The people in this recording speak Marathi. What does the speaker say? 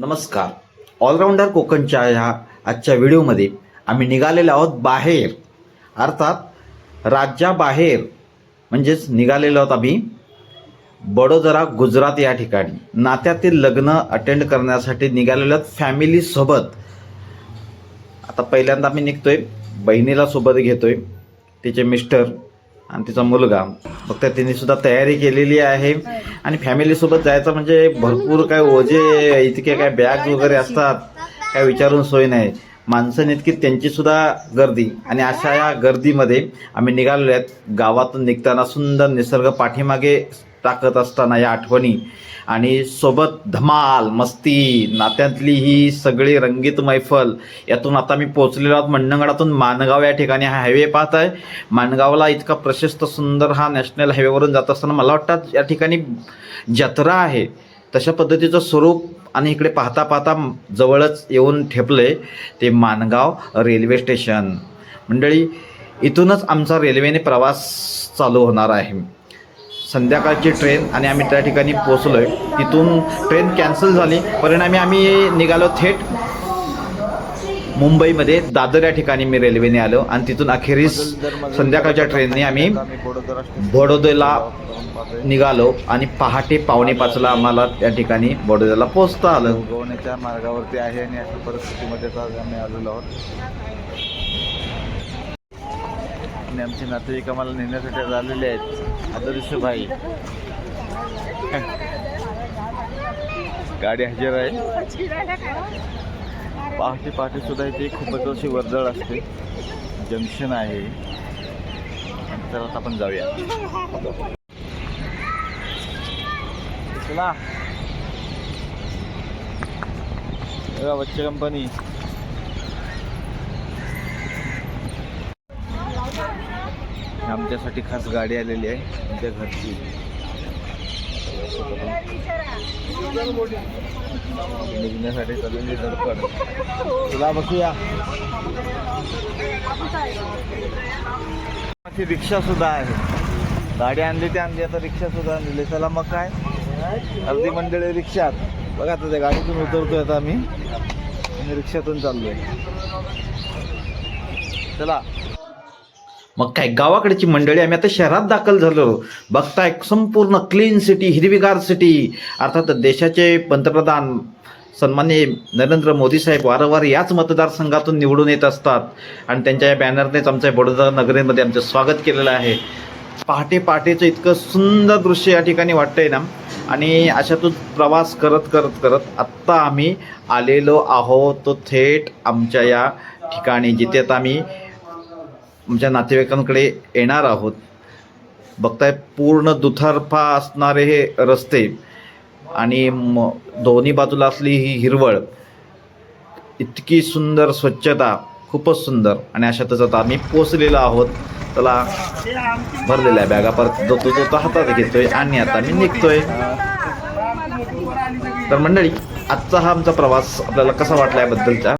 नमस्कार. ऑलराऊंडर कोकणच्या ह्या आजच्या व्हिडिओमध्ये आम्ही निघालेलो आहोत बाहेर. अर्थात राज्याबाहेर. म्हणजेच निघालेलो आहोत आम्ही बडोदरा गुजरात या ठिकाणी. नात्यातील लग्न अटेंड करण्यासाठी निघालेलो आहोत फॅमिलीसोबत आता पहिल्यांदा आम्ही निघतोय. बहिणीला सोबत घेतोय. तिचे मिस्टर आणि तिचा मुलगा. फक्त तिने सुद्धा तयारी केलेली आहे. आणि फॅमिलीसोबत जायचं म्हणजे भरपूर काय ओझे इतके काय बॅग वगैरे असतात काय विचारून सोय नाही. माणसं इतकी त्यांची सुद्धा गर्दी. आणि अशा या गर्दीमध्ये आम्ही निघालेलो आहेत. गावातून निघताना सुंदर निसर्ग पाठीमागे टाकत असताना या आठवणी. आणि सोबत धमाल मस्ती नात्यातली ही सगळी रंगीत मैफल यातून आता मी पोहोचलेलो आहोत मंडणगडातून माणगाव या ठिकाणी. हा हायवे पाहत आहे. माणगावला इतका प्रशस्त सुंदर हा नॅशनल हायवेवरून जात असताना मला वाटतं या ठिकाणी जत्रा आहे. तशा पद्धतीचं स्वरूप आणि इकडे पाहता पाहता जवळच येऊन ठेपले ते मानगाव रेल्वे स्टेशन मंडळी इथूनच आमचा रेल्वेने प्रवास चालू होणार आहे. संध्याकाळची ट्रेन आणि आम्ही त्या ठिकाणी पोचलो आहे तिथून ट्रेन कॅन्सल झाली. परिणामी आम्ही निघालो थेट मुंबईमध्ये. दादर या ठिकाणी मी रेल्वेने आलो आणि तिथून अखेरीस संध्याकाळच्या ट्रेनने आम्ही बडोद्याला निघालो आणि पहाटे पावणे पाचला आम्हाला त्या ठिकाणी बडोद्याला पोहोचता आलं. गोवण्याच्या मार्गावरती आहे आणि अशा परिस्थितीमध्ये आम्ही आलेलो आहोत. आणि आमचे नातेवाईक आम्हाला नेण्यासाठी आलेले आहेत. आदर्श भाई. गाडी हजर आहे. पहाटे पहाटे सुद्धा इथे खूपच अशी वर्दळ असते. जंक्शन आहे. तर आता आपण जाऊया. चला. बच्चे कंपनी आमच्यासाठी खास गाडी आलेली आहे आमच्या घरची. निघण्यासाठी चाललेली धडपड. तुला बघूया. ती रिक्षा सुद्धा आहे. गाडी आणली ती आणली आता रिक्षा सुद्धा आणलेली चला मग काय? अर्धी मंडळी रिक्षात. बघा आता त्या गाडीतून उतरतोय आता आम्ही. आणि रिक्षातून चाललोय. चला. मग काय गावाकडची मंडळी आम्ही आता शहरात दाखल झालो. बघताय संपूर्ण क्लीन सिटी हिरवीगार सिटी अर्थात देशाचे पंतप्रधान सन्मान्य नरेंद्र मोदी साहेब वारंवार याच मतदारसंघातून निवडून येत असतात. आणि त्यांच्या या बॅनरनेच आमच्या बडोदा नगरीमध्ये आमचं स्वागत केलेलं आहे. पहाटे पहाटेचं इतकं सुंदर दृश्य या ठिकाणी वाटतंय ना. आणि अशातून प्रवास करत करत करत आत्ता आम्ही आलेलो आहोत तो थेट आमच्या या ठिकाणी जिथे आता आम्ही आमच्या नातेवाईकांकडे येणार आहोत. बघताय पूर्ण दुथरफा असणारे हे रस्ते आणि म दोन्ही बाजूला असली ही हिरवळ. इतकी सुंदर स्वच्छता खूपच सुंदर. आणि अशातच आता आम्ही पोचलेलो आहोत. त्याला भरलेल्या बॅगा परत जो तो तो हातात घेतोय आणि आता मी निघतोय. तर मंडळी आजचा हा आमचा प्रवास आपल्याला कसा वाटला याबद्दलचा?